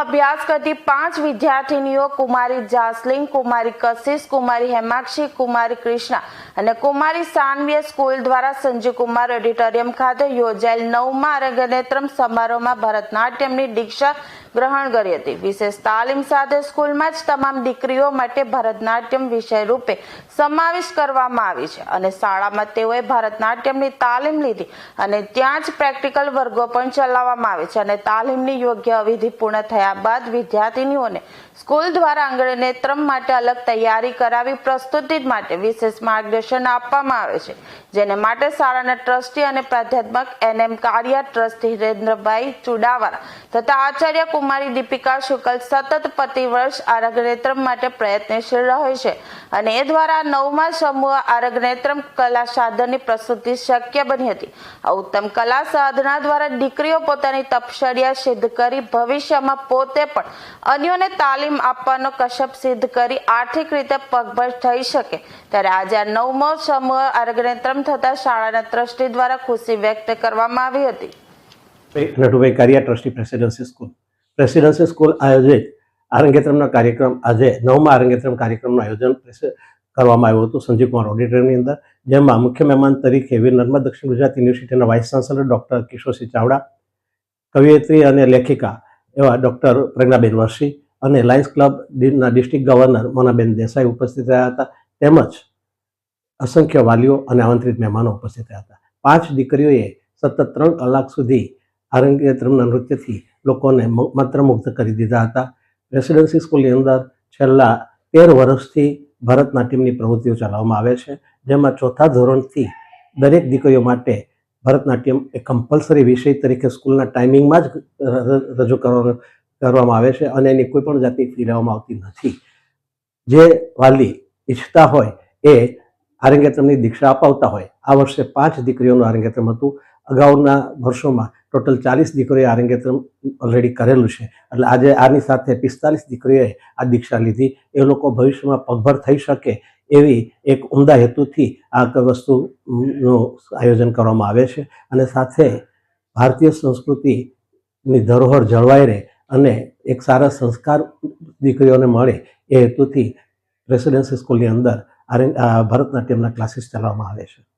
અભ્યાસ કરતી પાંચ વિદ્યાર્થીનીઓ કુમારી જાસલીન, કુમારી કશિશ, કુમારી હેમાક્ષી, કુમારી કૃષ્ણા અને કુમારી સાનવીય સ્કૂલ દ્વારા સંજીવ કુમાર ઓડિટોરિયમ ખાતે યોજાયેલ નવમા અરંગનેત્રમ સમારોહમાં ભરતનાટ્યમની દીક્ષા ગ્રહણ કરી હતી. વિશેષ તાલીમ સાથે સ્કૂલમાં જ તમામ દીકરીઓ માટે ભરતનાટ્યમ વિષય રૂપે સમાવેશ કરવામાં આવી છે અને શાળામાં તેઓએ ભરતનાટ્યમની તાલીમ લીધી અને ત્યાં જ પ્રેક્ટિકલ વર્ગો પણ ચલાવવામાં આવે છે અને તાલીમની યોગ્ય અવિધિ પૂર્ણ થયા બાદ વિદ્યાર્થીનીઓને સ્કૂલ દ્વારા આંગણે નેત્રમ માટે અલગ તૈયારી કરાવી પ્રસ્તુતિ માટે વિશેષ માર્ગદર્શન આપવામાં આવે છે. જેને માટે શાળાના ટ્રસ્ટી અને પ્રાધ્યાત્મક એનએમ કારિયા ટ્રસ્ટી હિરેન્દ્રભાઈ ચુડાવાલા તથા આચાર્ય કુમારી દીપિકા શુકલ સતત પ્રતિવર્ષ આરગનેત્રમ માટે પ્રયત્નશીલ રહે છે અને એ દ્વારા નવમા સમૂહ આરગનેત્રમ કલા સાધનની પ્રસ્તુતિ શક્ય બની હતી. આ ઉત્તમ કલા સાધના દ્વારા દીકરીઓ પોતાની તપશ્ચર્યા સિદ્ધ કરી ભવિષ્યમાં પોતે પણ અન્યોને તાલીમ આપવાનો કશપ સિદ્ધ કરી આર્થિક રીતે પગભર થઈ શકે. ત્યારે આજે આ નવમો સમૂહ આરગનેત્રમ થતા શાળાના ટ્રસ્ટી દ્વારા ખુશી વ્યક્ત કરવામાં આવી હતી. Raghubhai Kariya, trustee Presidency School. Presidency School આયોજિત આરંગેત્રમનો કાર્યક્રમ, આજે નવમા આરંગેત્રમ કાર્યક્રમનું આયોજન કરવામાં આવ્યું હતું સંજીવ કુમાર ઓડિટોરિયમની અંદર, જેમાં મુખ્ય મહેમાન તરીકે વીર નર્મદ દક્ષિણ ગુજરાત યુનિવર્સિટીના vice chancellor doctor Kishorsinh Chavda, કવિયત્રી અને લેખિકા એવા ડૉક્ટર પ્રજ્ઞાબેન વર્ષી અને લાયન્સ ક્લબ ના ડિસ્ટ્રિક્ટ ગવર્નર મોનાબેન દેસાઈ ઉપસ્થિત રહ્યા હતા. તેમજ અસંખ્ય વાલીઓ અને આમંત્રિત મહેમાનો ઉપસ્થિત રહ્યા હતા. પાંચ દીકરીઓએ સતત ત્રણ કલાક સુધી આરંગેત્રમના નૃત્યથી લોકોને મંત્રમુગ્ધ કરી દીધા હતા. રેસિડેન્સી સ્કૂલની અંદર છેલ્લા તેર વર્ષથી ભરતનાટ્યમની પ્રવૃત્તિઓ ચલાવવામાં આવે છે. જેમાં ચોથા ધોરણથી દરેક દીકરીઓ માટે ભરતનાટ્યમ એ કમ્પલસરી વિષય તરીકે સ્કૂલના ટાઈમિંગમાં જ રજૂ કરવાનો, કરવામાં આવે છે અને એની કોઈ પણ જાતની ફી લેવામાં આવતી નથી. જે વાલી ઈચ્છતા હોય એ આરંગેત્રમની દીક્ષા અપાવતા હોય. આ વર્ષે પાંચ દીકરીઓનું આરંગેત્રમ હતું. અગાઉના વર્ષોમાં ટોટલ ચાલીસ દીકરીઓએ આરંગેત્રમ ઓલરેડી કરેલું છે. એટલે આજે આની સાથે પિસ્તાલીસ દીકરીઓએ આ દીક્ષા લીધી. એ લોકો ભવિષ્યમાં પગભર થઈ શકે એવી એક ઉમદા હેતુથી આ વસ્તુનું આયોજન કરવામાં આવે છે. અને સાથે ભારતીય સંસ્કૃતિની ધરોહર જળવાઈ રહે અને એક સારા સંસ્કાર દીકરીઓને મળે એ હેતુથી રેસિડેન્સી સ્કૂલની અંદર આ ભરતનાટ્યમના ક્લાસીસ ચલાવવામાં આવે છે.